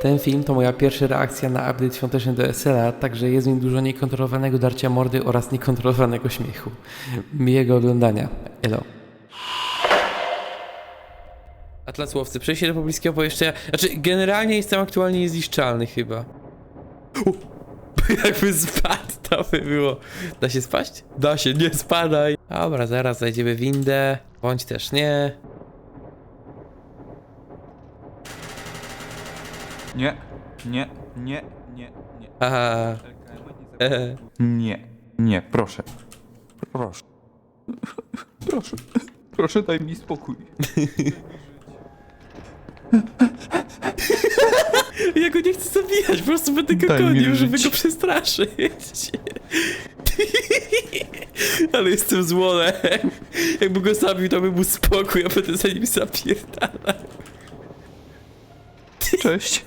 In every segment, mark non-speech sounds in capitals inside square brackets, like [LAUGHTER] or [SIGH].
Ten film to moja pierwsza reakcja na update świąteczny do SLA, także jest w nim dużo niekontrolowanego darcia mordy oraz niekontrolowanego śmiechu. Miłego oglądania. Elo. Atlas Łowcy, przejście do pobliskiego pomieszczenia. Znaczy, generalnie jestem aktualnie niezniszczalny chyba. U, jakby spadł, to by było. Da się spaść? Da się, nie spadaj. Dobra, zaraz znajdziemy windę. Bądź też nie. Nie, nie, nie, nie, nie. Aha. E, Nie, nie, proszę. Proszę. Proszę. Proszę, daj mi spokój. [LAUGHS] ja go nie chcę zabijać, po prostu będę go Daj mi gonił, żeby go przestraszyć. [LAUGHS] Ale jestem złolem. Jakby go zabił, to by był spokój, a będę za nim zapierdalał. Cześć.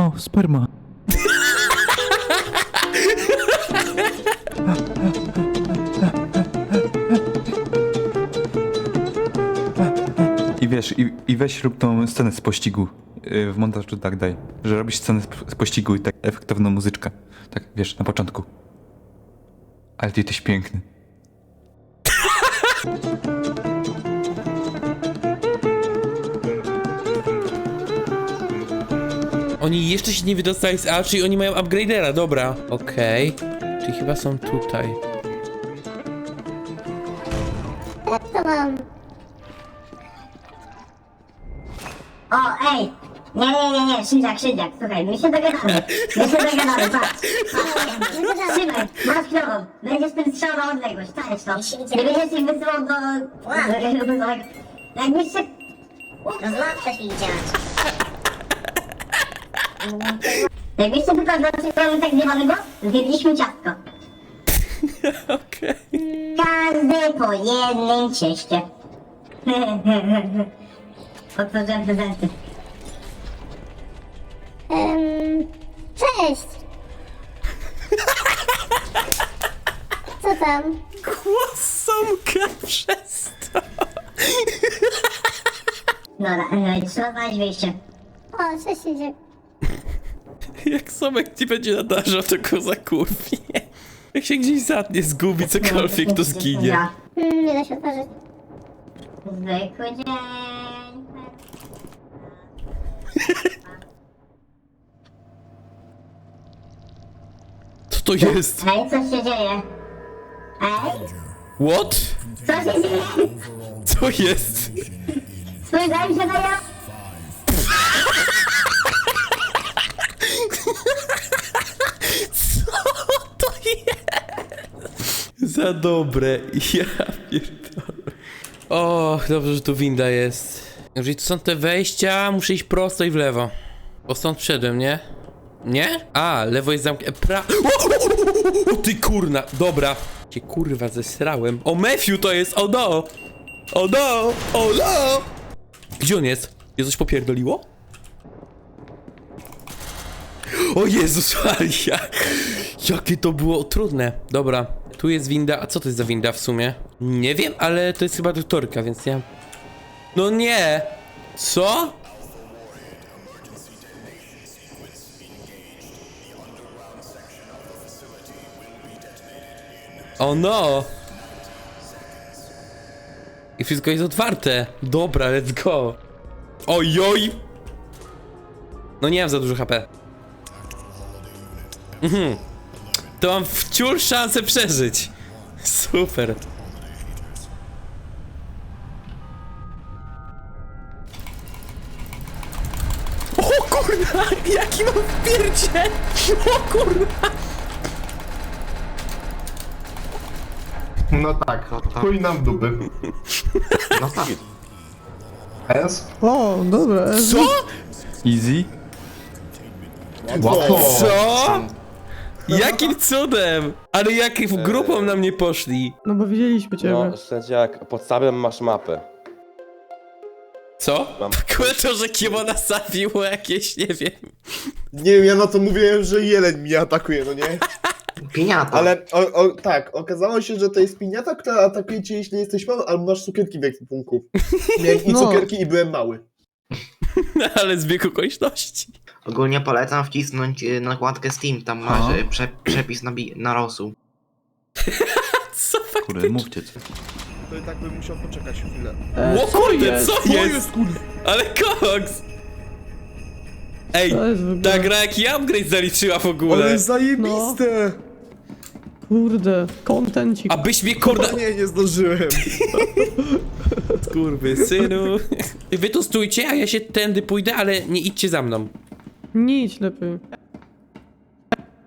O, sperma. I wiesz, i, i weź rób tą scenę z pościgu yy, w montażu tak daj, że robisz scenę z, z pościgu i tak efektowną muzyczkę. Tak, wiesz, na początku. Ale ty jesteś piękny. Oni jeszcze się nie wydostali z A, czyli oni mają upgradera, dobra. Okej. Czyli chyba są tutaj. To mam. O, ej! Nie, nie, nie, nie, Szydziak, Szydziak, słuchaj, my się dogadamy. My się dogadamy, patrz. patrz. Trzymaj, masz kierową. Będziesz ten strzał na odległość, tańcz to. Nie będziesz ich wysyłał do... do... Jakbyś się... Rozłapkę mi działać. Jakbyście tutaj do tej sprawy tak zjebanego, zjedliśmy ciastko. [LAUGHS] Okej. Każdy po jednym cieście. [LAUGHS] Otworzyłem prezenty. Um, cześć! Co tam? Głosomka przez to. Dobra, e, trzeba znaleźć wyjście. O, cześć idzie. [LAUGHS] Jak Somek nie będzie nadarzał, to go zakurwi. [LAUGHS] Jak się gdzieś zatnie, zgubi cokolwiek, to zginie. Mm, nie da się otworzyć. Zwykły dzień. Co to jest? Ej, co się dzieje? Ej, What? co się dzieje? Co jest? Spojrzałem się na ja. Co to jest? Za dobre. [LAUGHS] Ja pierdolę. O, dobrze, że tu winda jest. Jeżeli to są te wejścia, muszę iść prosto i w lewo. Bo stąd wszedłem, nie? Nie? A, lewo jest zamknięte. Pra... O, ty kurna, dobra. Cię kurwa zesrałem. O, Matthew to jest, o no! O no! O no! Gdzie on jest? Je coś popierdoliło? O Jezus Maria! Jakie to było trudne. Dobra, tu jest winda. A co to jest za winda w sumie? Nie wiem, ale to jest chyba doktorka, więc ja... No nie! Co? O no! I wszystko jest otwarte. Dobra, let's go. Ojoj! No nie mam za dużo HP. Mhm. To mam wciąż szansę przeżyć. Super. O kurna! [LAUGHS] Jaki mam wpierdzie! O kurna! No tak, chuj nam dupy. No tak. S? O, dobra. Co? Easy? Łatwo. Co? Jakim cudem? Ale jak w grupą na mnie poszli? No bo widzieliśmy ciebie. No, Szedziak, pod sabem masz mapę. Co? Mam- Kurde to, że Kiemona zabiło jakieś, nie wiem. Nie wiem, ja na to mówiłem, że jeleń mnie atakuje, no nie? [LAUGHS] Piniata. Ale o, o, tak, okazało się, że to jest piniata, która atakuje cię, jeśli jesteś mały, albo masz cukierki w ekwipunku. [LAUGHS] Miałem i No. cukierki i byłem mały. [LAUGHS] Ale zbieg okoliczności. Ogólnie polecam wcisnąć y, nakładkę Steam, tam Aha. masz y, prze, przepis na, bi- na rosół. [LAUGHS] Co Kurde, faktycznie? mówcie co. To i tak bym musiał poczekać chwilę. E, O kurde, co Co jest? jest kurde? Ale koks! Ej, To jest w ogóle... ta gra jaki upgrade zaliczyła w ogóle. Ale zajebiste! Kurde, kontencik. Abyś mnie kurde... Nie, nie zdążyłem. [LAUGHS] Kurwy, synu. Wy tu stójcie, a ja się tędy pójdę, ale nie idźcie za mną. Nie idź lepiej.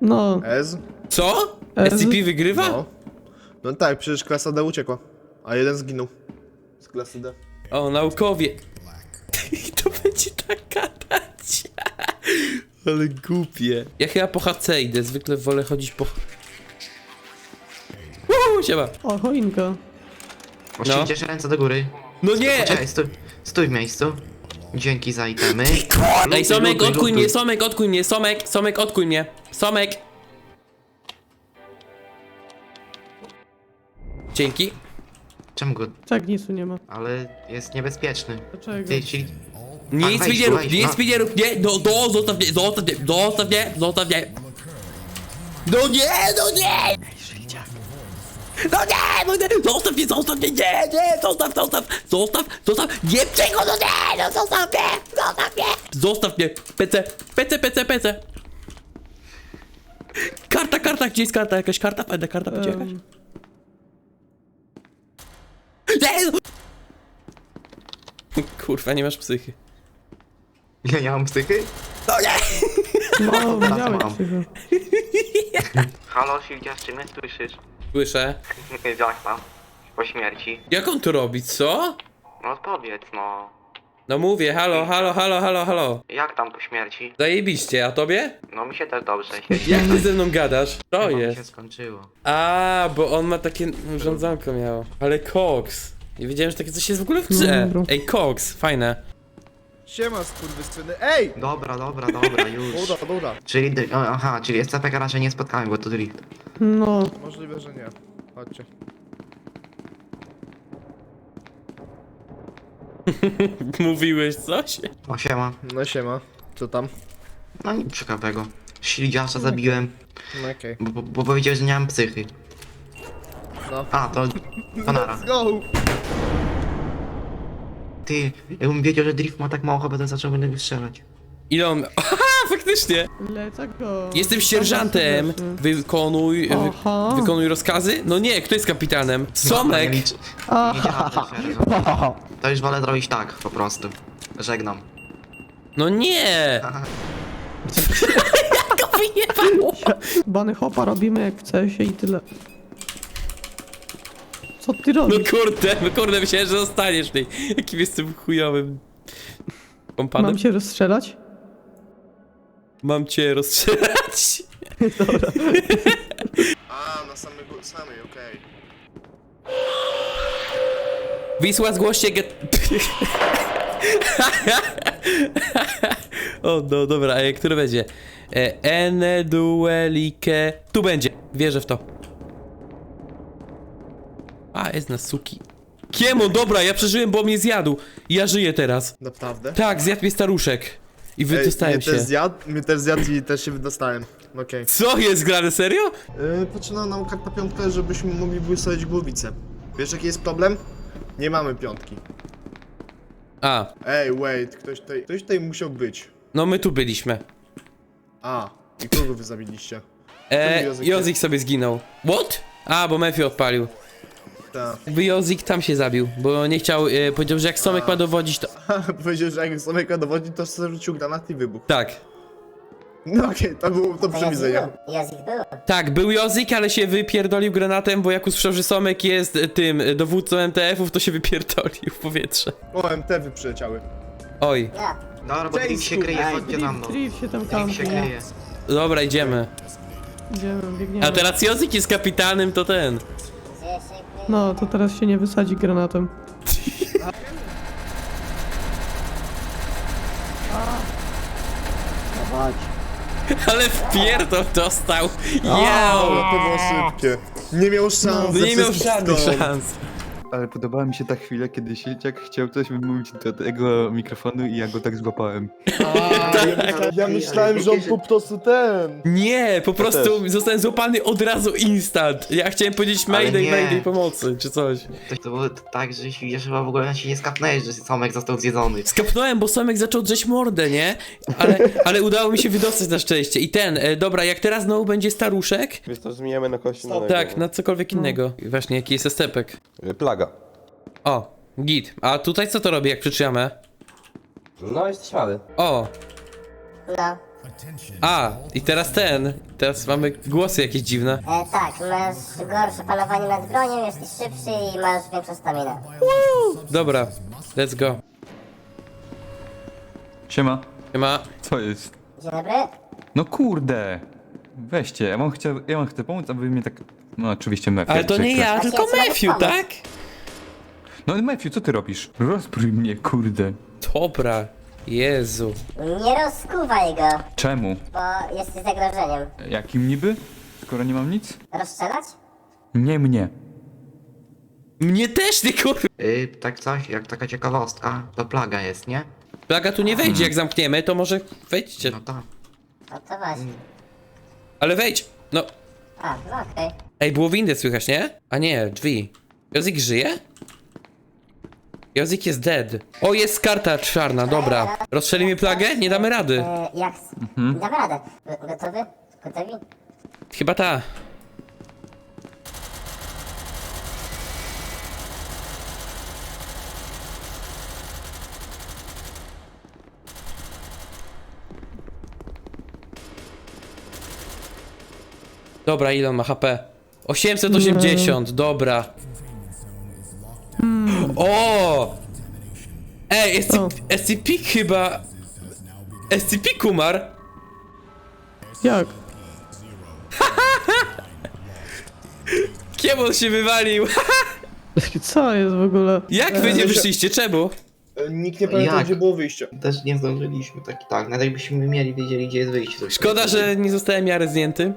No, Ez? Co? Ez? SCP wygrywa? No. No tak, przecież klasa D uciekła. A jeden zginął. Z klasy D. O, naukowie. I [LAUGHS] to będzie tak gadać. Ale głupie. Ja chyba po HC idę, zwykle wolę chodzić po... Siema. o, choinka. Pościgniesz ręce do góry. No nie! Czekaj, stój, stój w miejscu. Dzięki za itemy. Ej, Lutuj, Somek, lutuj, odkuj lutuj. mnie, Somek, odkuj mnie, Somek, Somek, odkuj mnie. Somek. Dzięki. Czemu go? Tak, nic tu nie ma. Ale jest niebezpieczny. Dlaczego? Ty, czyli... Nic mi nie tu, rób, wejdź, nic no. mi nie rób, nie, no, no, zostaw mnie, zostaw mnie, zostaw mnie, zostaw mnie. No nie, no nie! No nie, no nie, zostaw mnie, zostaw mnie, nie, nie, zostaw, zostaw, zostaw, zostaw, nie przego, no nie, no zostaw mnie, zostaw mnie. Zostaw mnie, PC, PC, PC, PC. Karta, karta, gdzie jest karta, jakaś karta, będę karta, będzie jakaś. Nie, no. Kurwa, nie masz psychy. Ja nie mam psychy? No nie! no, widziałeś mam. psycho. Halo, Silvia, czy mnie słyszysz? Słyszę. Jak tam? Po śmierci. Jak on to robi, co? No odpowiedz, no. No mówię, halo, halo, halo, halo, halo. Jak tam po śmierci? Zajebiście, a tobie? No mi się też dobrze Jak ty ze mną gadasz? To Chyba mi się jest. skończyło. A, bo on ma takie urządzonko miało. Ale Cox. Nie wiedziałem, że takie coś jest w ogóle w No, grze. dobra. Ej, Cox, fajne. Siema, skurwysyny. Ej! Dobra, dobra, dobra, [LAUGHS] już. Dobra, dobra. Czyli, dy- o, aha, czyli SCP raczej nie spotkamy, bo to drift. No, Możliwe, że nie. Chodźcie. [LAUGHS] Mówiłeś coś? O, siema. No siema. Co tam? No nic ciekawego. Sildziasza zabiłem, No okej. bo, bo, bo powiedział, że nie mam psychy. No. A, to... [LAUGHS] To nara. Let's go! Ty, jakbym wiedział, że drift ma tak mało chyba, to zaczął będę go strzelać. Ile on... Aha, faktycznie! lecę go. Jestem sierżantem. Wykonuj... Wy, Aha. wykonuj rozkazy? No nie, kto jest kapitanem? Somek! Nie, liczy- nie działa to już wolę zrobić tak, po prostu. Żegnam. No nie! Jak go wyjebało? Bany hopa robimy jak chce się i tyle. Co ty No robisz? kurde, no kurde, myślałem, że zostaniesz tej. Jakim jestem chujowym kompanem. Mam się rozstrzelać? Mam cię rozstrzelać. [LAUGHS] A, na samej, gó- samej, okej. Wisła, zgłoście get... [LAUGHS] o, no dobra, a który będzie? E, Ene duelike... Tu będzie, wierzę w to. Jest na suki. Kiemon, dobra, ja przeżyłem, bo mnie zjadł. Ja żyję teraz. Naprawdę? Tak, zjadł mnie staruszek. I wydostałem mnie się. też zjadł, mnie też zjadł i też się wydostałem. Okej. Co jest grane, serio? Yy, poczyna nam karta piątka, żebyśmy mogli wysadzić głowicę. Wiesz jaki jest problem? Nie mamy piątki. A, Ej, wait, ktoś tutaj, ktoś tutaj musiał być. no my tu byliśmy. A, i kogo wy zabiliście? E, Jozik sobie zginął. What? A, bo Mefi odpalił. Tak. Jakby Jozik tam się zabił, bo nie chciał, e, powiedział, że jak Somek ma dowodzić, to... [LAUGHS] Powiedział, że jak Someka dowodzi, to rzucił granat i wybuch. Tak. No okej, to było to przewidzenie. Jazik był. Tak, był Jozik, ale się wypierdolił granatem, bo jak usłyszał, że Somek jest e, tym e, dowódcą MTF-ów, to się wypierdolił w powietrze. O, MT-wy przyleciały. Oj. Ja. Dobra, bo drift się kryje, chodźcie tam, no. Drift się tam się kryje. Dobra, idziemy. Idziemy, biegniemy. A teraz Jozik jest kapitanem, to ten. No, to teraz się nie wysadzi granatem. [LAUGHS] Ale wpierdol dostał. O, Jał. to było szybkie. Nie miał szans. No ze nie miał żadnych stron. szans. Ale podobała mi się ta chwila, kiedy Sieciak chciał coś wymówić do tego mikrofonu i ja go tak złapałem. [LAUGHS] A, ja, myśla, ja myślałem, że on po prostu ten. Nie, po prostu też. zostałem złapany od razu instant. Ja chciałem powiedzieć Ale mayday, nie. mayday pomocy, czy coś. To, to było tak, że się że chyba w ogóle się nie skapnęłeś, że Somek został zjedzony. Skapnąłem, bo Somek zaczął drzeć mordę, nie? Ale, [LAUGHS] ale udało mi się wydostać na szczęście. I ten, e, dobra, jak teraz znowu będzie staruszek, Wiesz to zmieniamy na kości na tak, na cokolwiek innego. Właśnie, jaki jest estepek. Plaga. O, git. A tutaj co to robi, jak przytrzymamy? No jesteś śmiały. O, No. a, i teraz ten. Teraz mamy głosy jakieś dziwne. E, tak, masz gorsze panowanie nad bronią, jesteś szybszy i masz większą staminę. Dobra, let's go. Siema. Ma. Co jest? Dzień dobry. No kurde! Weźcie, ja wam chcę, ja wam chcę pomóc, a wy mnie tak... No oczywiście Matthew. Ale to nie ja, tylko Matthew, tak? No Matthew, co ty robisz? Rozbrój mnie, kurde. Dobra, Jezu. Nie rozkuwaj go, Czemu? bo jesteś zagrożeniem. Jakim niby? Skoro nie mam nic? Rozstrzelać? Nie mnie. Mnie też, ty kur... Yy, tak coś, jak taka ciekawostka, to plaga jest, nie? Plaga tu nie wejdzie, jak zamkniemy, to może wejdźcie. No tak. No to właśnie. Ale wejdź! No, A, no okej. ej, było windę słychać, nie? A nie, drzwi. Jozik żyje? Jozik jest dead. O, jest karta czarna, dobra. Rozstrzelimy plagę? Nie damy rady. E, jak... Mhm. Damy radę. Go- Gotowy? Gotowi? Chyba ta. Dobra, ile on ma HP? 880, dobra. O! Ej, SCP, O. SCP chyba... SCP Kumar? Jak? [LAUGHS] Kiem on się wywalił? [LAUGHS] Co jest w ogóle? Jak wy nie wyszliście? Czemu? E, Nikt nie pamięta, Jak? gdzie było wyjście. Też nie zdążyliśmy, tak tak. Nawet jakbyśmy mieli, wiedzieli, gdzie jest wyjście. to Szkoda, że nie zostałem ja zdjęty.